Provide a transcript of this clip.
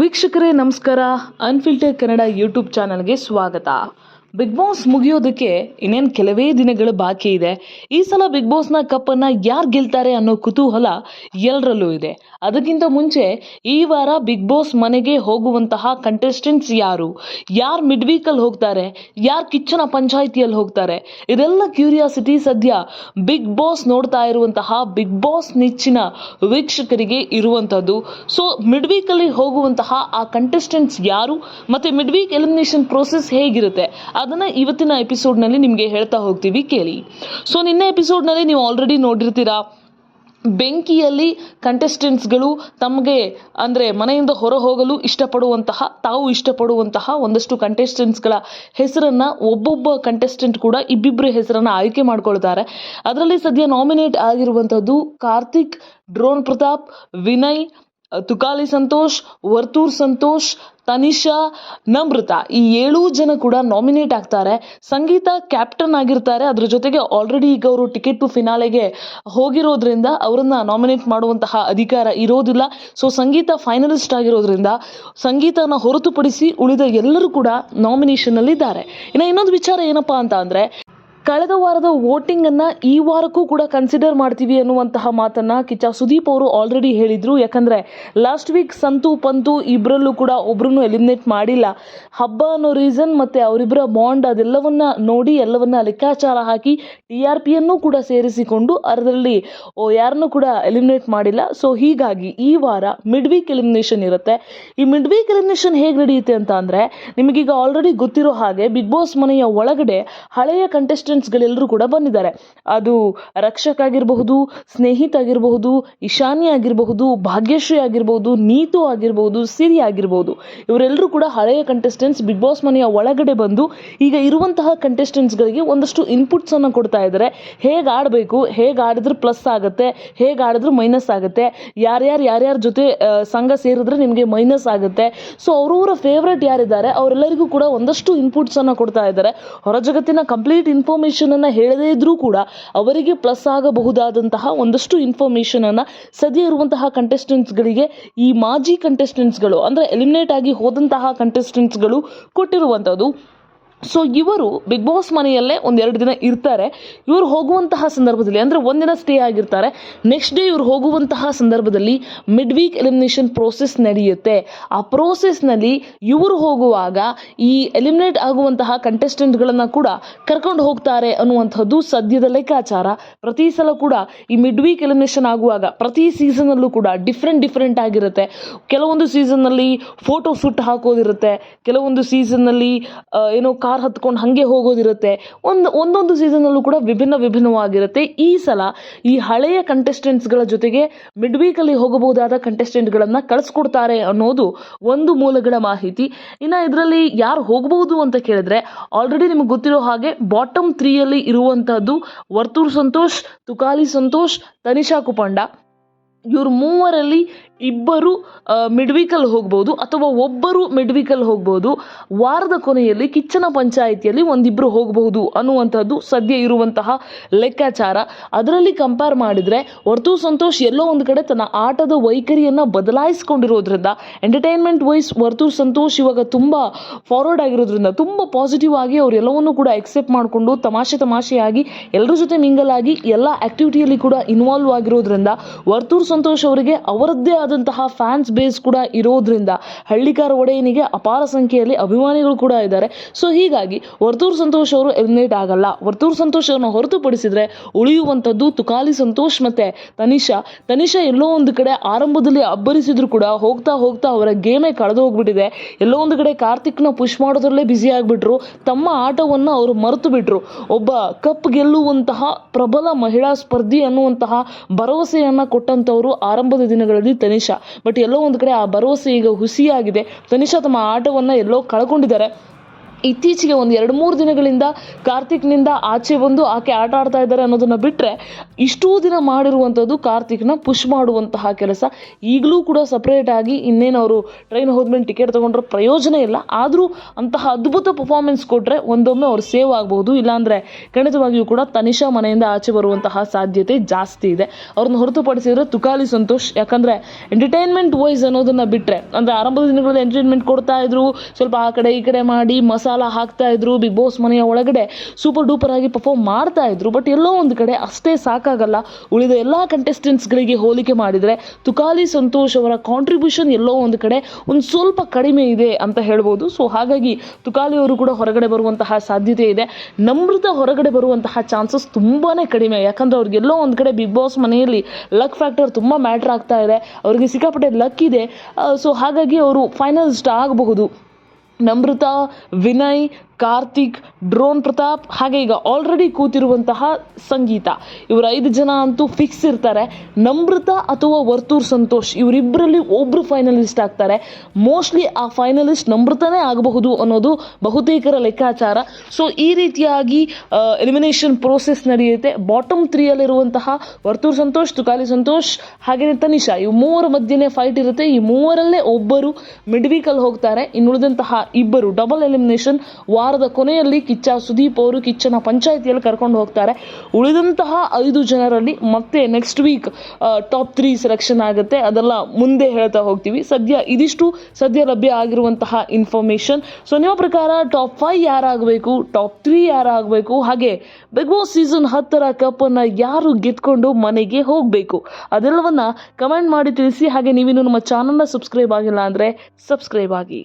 ವೀಕ್ಷಕರೇ ನಮಸ್ಕಾರ. ಅನ್ಫಿಲ್ಟರ್ ಕನ್ನಡ ಯೂಟ್ಯೂಬ್ ಚಾನಲ್ಗೆ ಸ್ವಾಗತ. ಬಿಗ್ ಬಾಸ್ ಮುಗಿಯೋದಕ್ಕೆ ಇನ್ನೇನು ಕೆಲವೇ ದಿನಗಳು ಬಾಕಿ ಇದೆ. ಈ ಸಲ ಬಿಗ್ ಬಾಸ್ನ ಕಪ್ಪನ್ನು ಯಾರು ಗೆಲ್ತಾರೆ ಅನ್ನೋ ಕುತೂಹಲ ಎಲ್ಲರಲ್ಲೂ ಇದೆ. ಅದಕ್ಕಿಂತ ಮುಂಚೆ ಈ ವಾರ ಬಿಗ್ ಬಾಸ್ ಮನೆಗೆ ಹೋಗುವಂತಹ ಕಂಟೆಸ್ಟೆಂಟ್ಸ್ ಯಾರು? ಯಾರು ಮಿಡ್ ವೀಕಲ್ಲಿ ಹೋಗ್ತಾರೆ? ಯಾರು ಕಿಚ್ಚನ ಪಂಚಾಯಿತಿಯಲ್ಲಿ ಹೋಗ್ತಾರೆ? ಇದೆಲ್ಲ ಕ್ಯೂರಿಯಾಸಿಟಿ ಸದ್ಯ ಬಿಗ್ ಬಾಸ್ ನೋಡ್ತಾ ಇರುವಂತಹ ಬಿಗ್ ಬಾಸ್ ನೆಚ್ಚಿನ ವೀಕ್ಷಕರಿಗೆ ಇರುವಂಥದ್ದು. ಸೊ ಮಿಡ್ ವೀಕಲ್ಲಿ ಹೋಗುವಂತಹ ಆ ಕಂಟೆಸ್ಟೆಂಟ್ಸ್ ಯಾರು? ಮತ್ತು ಮಿಡ್ ವೀಕ್ ಎಲಿಮಿನೇಷನ್ ಪ್ರೋಸೆಸ್ ಹೇಗಿರುತ್ತೆ? ಅದನ್ನು ಇವತ್ತಿನ ಎಪಿಸೋಡ್ನಲ್ಲಿ ನಿಮಗೆ ಹೇಳ್ತಾ ಹೋಗ್ತೀವಿ ಕೇಳಿ. ಸೊ ನಿನ್ನೆ ಎಪಿಸೋಡ್ನಲ್ಲಿ ನೀವು ಆಲ್ರೆಡಿ ನೋಡಿರ್ತೀರಾ, ಬೆಂಕಿಯಲ್ಲಿ ಕಂಟೆಸ್ಟೆಂಟ್ಸ್ಗಳು ತಮಗೆ ಅಂದರೆ ಮನೆಯಿಂದ ಹೊರ ಹೋಗಲು ಇಷ್ಟಪಡುವಂತಹ, ತಾವು ಇಷ್ಟಪಡುವಂತಹ ಒಂದಷ್ಟು ಕಂಟೆಸ್ಟೆಂಟ್ಸ್ಗಳ ಹೆಸರನ್ನು ಒಬ್ಬೊಬ್ಬ ಕಂಟೆಸ್ಟೆಂಟ್ ಕೂಡ ಇಬ್ಬಿಬ್ಬರ ಹೆಸರನ್ನು ಆಯ್ಕೆ ಮಾಡ್ಕೊಳ್ತಾರೆ. ಅದರಲ್ಲಿ ಸದ್ಯ ನಾಮಿನೇಟ್ ಆಗಿರುವಂಥದ್ದು ಕಾರ್ತಿಕ್, ಡ್ರೋನ್ ಪ್ರತಾಪ್, ವಿನಯ್ ತುಕಾಲಿ ಸಂತೋಷ್, ವರ್ತೂರ್ ಸಂತೋಷ್, ತನಿಷಾ ನಮೃತ ಈ ಏಳು ಜನ ಕೂಡ ನಾಮಿನೇಟ್ ಆಗ್ತಾರೆ. ಸಂಗೀತ ಕ್ಯಾಪ್ಟನ್ ಆಗಿರ್ತಾರೆ. ಅದ್ರ ಜೊತೆಗೆ ಆಲ್ರೆಡಿ ಈಗ ಅವರು ಟಿಕೆಟ್ ಟು ಫಿನಾಲೆಗೆ ಹೋಗಿರೋದ್ರಿಂದ ಅವರನ್ನ ನಾಮಿನೇಟ್ ಮಾಡುವಂತಹ ಅಧಿಕಾರ ಇರೋದಿಲ್ಲ. ಸೊ ಸಂಗೀತ ಫೈನಲಿಸ್ಟ್ ಆಗಿರೋದ್ರಿಂದ ಸಂಗೀತನ ಹೊರತುಪಡಿಸಿ ಉಳಿದ ಎಲ್ಲರೂ ಕೂಡ ನಾಮಿನೇಷನ್ ಅಲ್ಲಿ ಇದ್ದಾರೆ ಇನ್ನು ಇನ್ನೊಂದು ವಿಚಾರ ಏನಪ್ಪಾ ಅಂತ ಅಂದ್ರೆ ಕಳೆದ ವಾರದ ವೋಟಿಂಗ್ ಅನ್ನ ಈ ವಾರಕ್ಕೂ ಕೂಡ ಕನ್ಸಿಡರ್ ಮಾಡ್ತೀವಿ ಅನ್ನುವಂತಹ ಮಾತನ್ನ ಕಿಚ್ಚ ಸುದೀಪ್ ಅವರು ಆಲ್ರೆಡಿ ಹೇಳಿದ್ರು. ಯಾಕಂದ್ರೆ ಲಾಸ್ಟ್ ವೀಕ್ ಸಂತು, ಪಂತು ಇಬ್ಬರಲ್ಲೂ ಕೂಡ ಒಬ್ಬರನ್ನು ಎಲಿಮಿನೇಟ್ ಮಾಡಿಲ್ಲ. ಹಬ್ಬ ಅನ್ನೋ ರೀಸನ್ ಮತ್ತೆ ಅವರಿಬ್ಬರ ಬಾಂಡ್ ಅದೆಲ್ಲವನ್ನ ನೋಡಿ, ಎಲ್ಲವನ್ನ ಲೆಕ್ಕಾಚಾರ ಹಾಕಿ ಟಿ ಆರ್ ಕೂಡ ಸೇರಿಸಿಕೊಂಡು ಅದರಲ್ಲಿ ಯಾರನ್ನೂ ಕೂಡ ಎಲಿಮಿನೇಟ್ ಮಾಡಿಲ್ಲ. ಸೊ ಹೀಗಾಗಿ ಈ ವಾರ ಮಿಡ್ ವೀಕ್ ಎಲಿಮಿನೇಷನ್ ಇರುತ್ತೆ. ಈ ಮಿಡ್ ವೀಕ್ ಎಲಿಮಿನೇಷನ್ ಹೇಗೆ ನಡೆಯುತ್ತೆ ಅಂತ ಅಂದ್ರೆ, ನಿಮಗೀಗ ಆಲ್ರೆಡಿ ಗೊತ್ತಿರೋ ಹಾಗೆ ಬಿಗ್ ಬಾಸ್ ಮನೆಯ ಒಳಗಡೆ ಹಳೆಯ ಕಂಟೆಸ್ಟೆಂಟ್ಸ್ಗಳೆಲ್ಲರೂ ಕೂಡ ಬಂದಿದ್ದಾರೆ. ಅದು ರಕ್ಷಕ್ ಆಗಿರಬಹುದು ಸ್ನೇಹಿತ್ ಆಗಿರಬಹುದು ಇಶಾನಿ ಆಗಿರಬಹುದು ಭಾಗ್ಯಶ್ರೀ ಆಗಿರಬಹುದು, ನೀತು ಆಗಿರಬಹುದು, ಸಿರಿ ಆಗಿರಬಹುದು. ಇವರೆಲ್ಲರೂ ಕೂಡ ಹಳೆಯ ಕಂಟೆಸ್ಟೆಂಟ್ಸ್ ಬಿಗ್ ಬಾಸ್ ಮನೆಯ ಒಳಗಡೆ ಬಂದು ಈಗ ಇರುವಂತಹ ಕಂಟೆಸ್ಟೆಂಟ್ಸ್ಗಳಿಗೆ ಒಂದಷ್ಟು ಇನ್ಪುಟ್ಸ್ ಅನ್ನು ಕೊಡ್ತಾ ಇದ್ದಾರೆ. ಹೇಗೆ ಆಡಬೇಕು, ಹೇಗೆ ಆಡಿದ್ರೆ ಪ್ಲಸ್ ಆಗುತ್ತೆ, ಹೇಗೆ ಆಡಿದ್ರೆ ಮೈನಸ್ ಆಗುತ್ತೆ, ಯಾರ್ಯಾರು ಯಾರ್ಯಾರ ಜೊತೆ ಸಂಘ ಸೇರಿದ್ರೆ ನಿಮಗೆ ಮೈನಸ್ ಆಗುತ್ತೆ. ಸೊ ಅವರವರ ಫೇವ್ರೆಟ್ ಯಾರಿದ್ದಾರೆ, ಅವರೆಲ್ಲರಿಗೂ ಕೂಡ ಒಂದಷ್ಟು ಇನ್ಪುಟ್ಸ್ ಅನ್ನ ಕೊಡ್ತಾ ಇದ್ದಾರೆ. ಹೊರ ಜಗತ್ತಿನ ಕಂಪ್ಲೀಟ್ ಇನ್ಫಾರ್ಮೇಶನ್ ಅನ್ನ ಹೇಳದೇ ಇದ್ರೂ ಕೂಡ ಅವರಿಗೆ ಪ್ಲಸ್ ಆಗಬಹುದಾದಂತಹ ಒಂದಷ್ಟು ಇನ್ಫಾರ್ಮೇಶನ್ ಅನ್ನ ಸದ್ಯ ಇರುವಂತಹ ಕಂಟೆಸ್ಟೆಂಟ್ಸ್ಗಳಿಗೆ ಈ ಮಾಜಿ ಕಂಟೆಸ್ಟೆಂಟ್ಸ್ಗಳು ಅಂದ್ರೆ ಎಲಿಮಿನೇಟ್ ಆಗಿ ಹೋದಂತಹ ಕಂಟೆಸ್ಟೆಂಟ್ಸ್ಗಳು ಕೊಟ್ಟಿರುವಂಥದ್ದು ಸೊ ಇವರು ಬಿಗ್ ಬಾಸ್ ಮನೆಯಲ್ಲೇ ಒಂದೆರಡು ದಿನ ಇರ್ತಾರೆ. ಇವರು ಹೋಗುವಂತಹ ಸಂದರ್ಭದಲ್ಲಿ, ಅಂದರೆ ಒಂದಿನ ಸ್ಟೇ ಆಗಿರ್ತಾರೆ. ನೆಕ್ಸ್ಟ್ ಡೇ ಇವರು ಹೋಗುವಂತಹ ಸಂದರ್ಭದಲ್ಲಿ ಮಿಡ್ ವೀಕ್ ಎಲಿಮಿನೇಷನ್ ಪ್ರೋಸೆಸ್ ನಡೆಯುತ್ತೆ. ಆ ಪ್ರೋಸೆಸ್ನಲ್ಲಿ ಇವರು ಹೋಗುವಾಗ ಈ ಎಲಿಮಿನೇಟ್ ಆಗುವಂತಹ ಕಂಟೆಸ್ಟೆಂಟ್ಗಳನ್ನು ಕೂಡ ಕರ್ಕೊಂಡು ಹೋಗ್ತಾರೆ ಅನ್ನುವಂಥದ್ದು ಸದ್ಯದ ಲೆಕ್ಕಾಚಾರ. ಪ್ರತಿ ಸಲ ಕೂಡ ಈ ಮಿಡ್ ವೀಕ್ ಎಲಿಮಿನೇಷನ್ ಆಗುವಾಗ ಪ್ರತಿ ಸೀಸನಲ್ಲೂ ಕೂಡ ಡಿಫ್ರೆಂಟ್ ಡಿಫ್ರೆಂಟ್ ಆಗಿರುತ್ತೆ. ಕೆಲವೊಂದು ಸೀಸನ್ನಲ್ಲಿ ಫೋಟೋ ಶೂಟ್ ಹಾಕೋದಿರುತ್ತೆ. ಕೆಲವೊಂದು ಸೀಸನ್ನಲ್ಲಿ ಏನೋ ಕಾರ್ ಹತ್ಕೊಂಡು ಹಾಗೆ ಹೋಗೋದಿರುತ್ತೆ. ಒಂದು, ಒಂದೊಂದು ಸೀಸನಲ್ಲೂ ಕೂಡ ವಿಭಿನ್ನ ವಿಭಿನ್ನವಾಗಿರುತ್ತೆ. ಈ ಸಲ ಈ ಹಳೆಯ ಕಂಟೆಸ್ಟೆಂಟ್ಸ್ಗಳ ಜೊತೆಗೆ ಮಿಡ್ ವೀಕಲ್ಲಿ ಹೋಗಬಹುದಾದ ಕಂಟೆಸ್ಟೆಂಟ್ಗಳನ್ನು ಕಳಿಸ್ಕೊಡ್ತಾರೆ ಅನ್ನೋದು ಒಂದು ಮೂಲಗಳ ಮಾಹಿತಿ. ಇನ್ನು ಇದರಲ್ಲಿ ಯಾರು ಹೋಗಬಹುದು ಅಂತ ಕೇಳಿದ್ರೆ ಆಲ್ರೆಡಿ ನಿಮಗೆ ಗೊತ್ತಿರೋ ಹಾಗೆ ಬಾಟಮ್ ತ್ರೀಯಲ್ಲಿ ಇರುವಂತಹದ್ದು ವರ್ತೂರ್ ಸಂತೋಷ್, ತುಕಾಲಿ ಸಂತೋಷ್, ತನಿಷಾ ಕುಪಂಡ. ಇವ್ರು ಮೂವರಲ್ಲಿ ಇಬ್ಬರು ಮಿಡ್ವಿಕಲ್ ಹೋಗ್ಬೋದು ಅಥವಾ ಒಬ್ಬರು ಮಿಡ್ವಿಕಲ್ ಹೋಗ್ಬೋದು. ವಾರದ ಕೊನೆಯಲ್ಲಿ ಕಿಚ್ಚನ ಪಂಚಾಯಿತಿಯಲ್ಲಿ ಒಂದಿಬ್ಬರು ಹೋಗಬಹುದು ಅನ್ನುವಂಥದ್ದು ಸದ್ಯ ಇರುವಂತಹ ಲೆಕ್ಕಾಚಾರ. ಅದರಲ್ಲಿ ಕಂಪೇರ್ ಮಾಡಿದರೆ ಹೊರತು ಸಂತೋಷ್ ಎಲ್ಲೋ ಒಂದು ಕಡೆ ತನ್ನ ಆಟದ ವೈಖರಿಯನ್ನು ಬದಲಾಯಿಸ್ಕೊಂಡಿರೋದ್ರಿಂದ ಎಂಟರ್ಟೈನ್ಮೆಂಟ್ ವೈಸ್ ಹೊರತು ಸಂತೋಷ್ ಇವಾಗ ತುಂಬ ಫಾರ್ವರ್ಡ್ ಆಗಿರೋದ್ರಿಂದ, ತುಂಬ ಪಾಸಿಟಿವ್ ಆಗಿ ಅವರೆಲ್ಲವನ್ನೂ ಕೂಡ ಎಕ್ಸೆಪ್ಟ್ ಮಾಡಿಕೊಂಡು ತಮಾಷೆ ತಮಾಷೆಯಾಗಿ ಎಲ್ಲರ ಜೊತೆ ಮಿಂಗಲ್ ಆಗಿ ಎಲ್ಲ ಆಕ್ಟಿವಿಟಿಯಲ್ಲಿ ಕೂಡ ಇನ್ವಾಲ್ವ್ ಆಗಿರೋದ್ರಿಂದ ವರ್ತೂರ್ ಸಂತೋಷ್ ಅವರಿಗೆ ಅವರದ್ದೇ ಆದಂತಹ ಫ್ಯಾನ್ಸ್ ಬೇಸ್ ಕೂಡ ಇರೋದ್ರಿಂದ ಹಳ್ಳಿಕಾರ ಒಡೆಯನಿಗೆ ಅಪಾರ ಸಂಖ್ಯೆಯಲ್ಲಿ ಅಭಿಮಾನಿಗಳು ಕೂಡ ಇದ್ದಾರೆ. ಸೊ ಹೀಗಾಗಿ ವರ್ತೂರ್ ಸಂತೋಷ್ ಅವರು ಎಲಿಮಿನೇಟ್ ಆಗಲ್ಲ. ವರ್ತೂರ್ ಸಂತೋಷ್ ಅವ್ರನ್ನ ಹೊರತುಪಡಿಸಿದ್ರೆ ಉಳಿಯುವಂಥದ್ದು ತುಕಾಲಿ ಸಂತೋಷ್ ಮತ್ತೆ ತನಿಷಾ. ತನಿಷಾ ಎಲ್ಲೋ ಒಂದು ಕಡೆ ಆರಂಭದಲ್ಲಿ ಅಬ್ಬರಿಸಿದ್ರು ಕೂಡ ಹೋಗ್ತಾ ಹೋಗ್ತಾ ಅವರ ಗೇಮೇ ಕಳೆದು ಹೋಗ್ಬಿಟ್ಟಿದೆ. ಎಲ್ಲೋ ಒಂದು ಕಡೆ ಕಾರ್ತಿಕ್ನ ಪುಷ್ ಮಾಡೋದ್ರಲ್ಲೇ ಬ್ಯುಸಿ ಆಗಿಬಿಟ್ರು. ತಮ್ಮ ಆಟವನ್ನು ಅವರು ಮರೆತು ಬಿಟ್ರು. ಒಬ್ಬ ಕಪ್ ಗೆಲ್ಲುವಂತಹ ಪ್ರಬಲ ಮಹಿಳಾ ಸ್ಪರ್ಧಿ ಅನ್ನುವಂತಹ ಭರವಸೆಯನ್ನ ಕೊಟ್ಟಂತವರು ಆರಂಭದ ದಿನಗಳಲ್ಲಿ ತನಿಷಾ. ಬಟ್ ಎಲ್ಲೋ ಒಂದು ಕಡೆ ಆ ಭರವಸೆ ಈಗ ಹುಸಿಯಾಗಿದೆ. ತನಿಷಾ ತಮ್ಮ ಆಟವನ್ನು ಎಲ್ಲೋ ಕಳ್ಕೊಂಡಿದ್ದಾರೆ. ಇತ್ತೀಚೆಗೆ ಒಂದು ಎರಡು ಮೂರು ದಿನಗಳಿಂದ ಕಾರ್ತಿಕ್ನಿಂದ ಆಚೆ ಬಂದು ಆಕೆ ಆಟ ಆಡ್ತಾ ಇದ್ದಾರೆ ಅನ್ನೋದನ್ನು ಬಿಟ್ಟರೆ ಇಷ್ಟೂ ದಿನ ಮಾಡಿರುವಂಥದ್ದು ಕಾರ್ತಿಕ್ನ ಪುಷ್ ಮಾಡುವಂತಹ ಕೆಲಸ. ಈಗಲೂ ಕೂಡ ಸಪ್ರೇಟ್ ಆಗಿ ಇನ್ನೇನು ಅವರು ಟ್ರೈನ್ ಹೋದ್ಮೇಲೆ ಟಿಕೆಟ್ ತೊಗೊಂಡ್ರೆ ಪ್ರಯೋಜನ ಇಲ್ಲ. ಆದರೂ ಅಂತಹ ಅದ್ಭುತ ಪರ್ಫಾರ್ಮೆನ್ಸ್ ಕೊಟ್ಟರೆ ಒಂದೊಮ್ಮೆ ಅವ್ರು ಸೇವ್ ಆಗ್ಬೋದು. ಇಲ್ಲಾಂದರೆ ಖಂಡಿತವಾಗಿಯೂ ಕೂಡ ತನಿಷಾ ಮನೆಯಿಂದ ಆಚೆ ಬರುವಂತಹ ಸಾಧ್ಯತೆ ಜಾಸ್ತಿ ಇದೆ. ಅವ್ರನ್ನ ಹೊರತುಪಡಿಸಿದ್ರೆ ತುಕಾಲಿ ಸಂತೋಷ್. ಯಾಕಂದರೆ ಎಂಟರ್ಟೈನ್ಮೆಂಟ್ ವೈಸ್ ಅನ್ನೋದನ್ನು ಬಿಟ್ಟರೆ ಅಂದರೆ ಆರಂಭದ ದಿನಗಳಲ್ಲಿ ಎಂಟರ್ಟೈನ್ಮೆಂಟ್ ಕೊಡ್ತಾ ಇದ್ರು. ಸ್ವಲ್ಪ ಆ ಕಡೆ ಈ ಕಡೆ ಮಾಡಿ ಮಸಾಲ ಹಾಕ್ತಾ ಇದ್ರು ಬಿಗ್ ಬಾಸ್ ಮನೆಯ ಒಳಗಡೆ ಸೂಪರ್ ಡೂಪರ್ ಆಗಿ ಪರ್ಫಾರ್ಮ್ ಮಾಡ್ತಾ ಇದ್ರು ಬಟ್ ಎಲ್ಲೋ ಒಂದು ಕಡೆ ಅಷ್ಟೇ ಸಾಕಾಗಲ್ಲ. ಉಳಿದ ಎಲ್ಲ ಕಂಟೆಸ್ಟೆಂಟ್ಸ್ಗಳಿಗೆ ಹೋಲಿಕೆ ಮಾಡಿದರೆ ತುಕಾಲಿ ಸಂತೋಷ್ ಅವರ ಕಾಂಟ್ರಿಬ್ಯೂಷನ್ ಎಲ್ಲೋ ಒಂದು ಕಡೆ ಒಂದು ಸ್ವಲ್ಪ ಕಡಿಮೆ ಇದೆ ಅಂತ ಹೇಳ್ಬೋದು. ಸೊ ಹಾಗಾಗಿ ತುಕಾಲಿ ಅವರು ಕೂಡ ಹೊರಗಡೆ ಬರುವಂತಹ ಸಾಧ್ಯತೆ ಇದೆ. ನಮೃತ ಹೊರಗಡೆ ಬರುವಂತಹ ಚಾನ್ಸಸ್ ತುಂಬಾ ಕಡಿಮೆ. ಯಾಕಂದ್ರೆ ಅವ್ರಿಗೆಲ್ಲೋ ಒಂದು ಕಡೆ ಬಿಗ್ ಬಾಸ್ ಮನೆಯಲ್ಲಿ ಲಕ್ ಫ್ಯಾಕ್ಟರ್ ತುಂಬ ಮ್ಯಾಟ್ರ್ ಆಗ್ತಾ ಇದೆ. ಅವರಿಗೆ ಸಿಕ್ಕಾಪಟ್ಟೆ ಲಕ್ ಇದೆ. ಸೊ ಹಾಗಾಗಿ ಅವರು ಫೈನಲಿಸ್ಟ್ ಆಗಬಹುದು. ನಮೃತ ವಿನಯ್ ಕಾರ್ತಿಕ್, ಡ್ರೋನ್ ಪ್ರತಾಪ್, ಹಾಗೆ ಈಗ ಆಲ್ರೆಡಿ ಕೂತಿರುವಂತಹ ಸಂಗೀತ. ಇವರು ಐದು ಜನ ಅಂತೂ ಫಿಕ್ಸ್ ಇರ್ತಾರೆ. ನಮೃತ ಅಥವಾ ವರ್ತೂರ್ ಸಂತೋಷ್ ಇವರಿಬ್ಬರಲ್ಲಿ ಒಬ್ಬರು ಫೈನಲಿಸ್ಟ್ ಆಗ್ತಾರೆ. ಮೋಸ್ಟ್ಲಿ ಆ ಫೈನಲಿಸ್ಟ್ ನಮೃತನೇ ಆಗಬಹುದು ಅನ್ನೋದು ಬಹುತೇಕರ ಲೆಕ್ಕಾಚಾರ. ಸೊ ಈ ರೀತಿಯಾಗಿ ಎಲಿಮಿನೇಷನ್ ಪ್ರೋಸೆಸ್ ನಡೆಯುತ್ತೆ. ಬಾಟಮ್ ತ್ರೀಯಲ್ಲಿರುವಂತಹ ವರ್ತೂರ್ ಸಂತೋಷ್, ತುಕಾಲಿ ಸಂತೋಷ್ ಹಾಗೆಯೇ ತನಿಷಾ. ಇವು ಮೂವರ ಮಧ್ಯೆನೇ ಫೈಟ್ ಇರುತ್ತೆ. ಈ ಮೂವರಲ್ಲೇ ಒಬ್ಬರು ಮಿಡ್ ವೀಕಲ್ಲಿ ಹೋಗ್ತಾರೆ. ಇನ್ನುಳಿದಂತಹ ಇಬ್ಬರು ಡಬಲ್ ಎಲಿಮಿನೇಷನ್ ವಾರದ ಕೊನೆಯಲ್ಲಿ ಕಿಚ್ಚ ಸುದೀಪ್ ಅವರು ಕಿಚ್ಚನ ಪಂಚಾಯಿತಿಯಲ್ಲಿ ಕರ್ಕೊಂಡು ಹೋಗ್ತಾರೆ. ಉಳಿದಂತಹ ಐದು ಜನರಲ್ಲಿ ಮತ್ತೆ next week top three selection ಆಗುತ್ತೆ. ಅದೆಲ್ಲ ಮುಂದೆ ಹೇಳ್ತಾ ಹೋಗ್ತೀವಿ. ಸದ್ಯ ಇದಿಷ್ಟು. ಸದ್ಯ ಲಭ್ಯ ಆಗಿರುವಂತಹ ಇನ್ಫಾರ್ಮೇಷನ್ ಸೊ ನಿಮ್ಮ ಪ್ರಕಾರ ಟಾಪ್ ಫೈವ್ ಯಾರಾಗಬೇಕು? ಟಾಪ್ ತ್ರೀ ಯಾರಾಗಬೇಕು? ಹಾಗೆ ಬಿಗ್ ಬಾಸ್ ಸೀಸನ್ ಹತ್ತರ ಕಪ್ಪನ್ನು ಯಾರು ಗೆದ್ಕೊಂಡು ಮನೆಗೆ ಹೋಗಬೇಕು? ಅದೆಲ್ಲವನ್ನ ಕಮೆಂಟ್ ಮಾಡಿ ತಿಳಿಸಿ. ಹಾಗೆ ನೀವಿನ್ನು ನಮ್ಮ ಚಾನಲ್ನ ಸಬ್ಸ್ಕ್ರೈಬ್ ಆಗಿಲ್ಲ ಅಂದರೆ ಸಬ್ಸ್ಕ್ರೈಬ್ ಆಗಿ.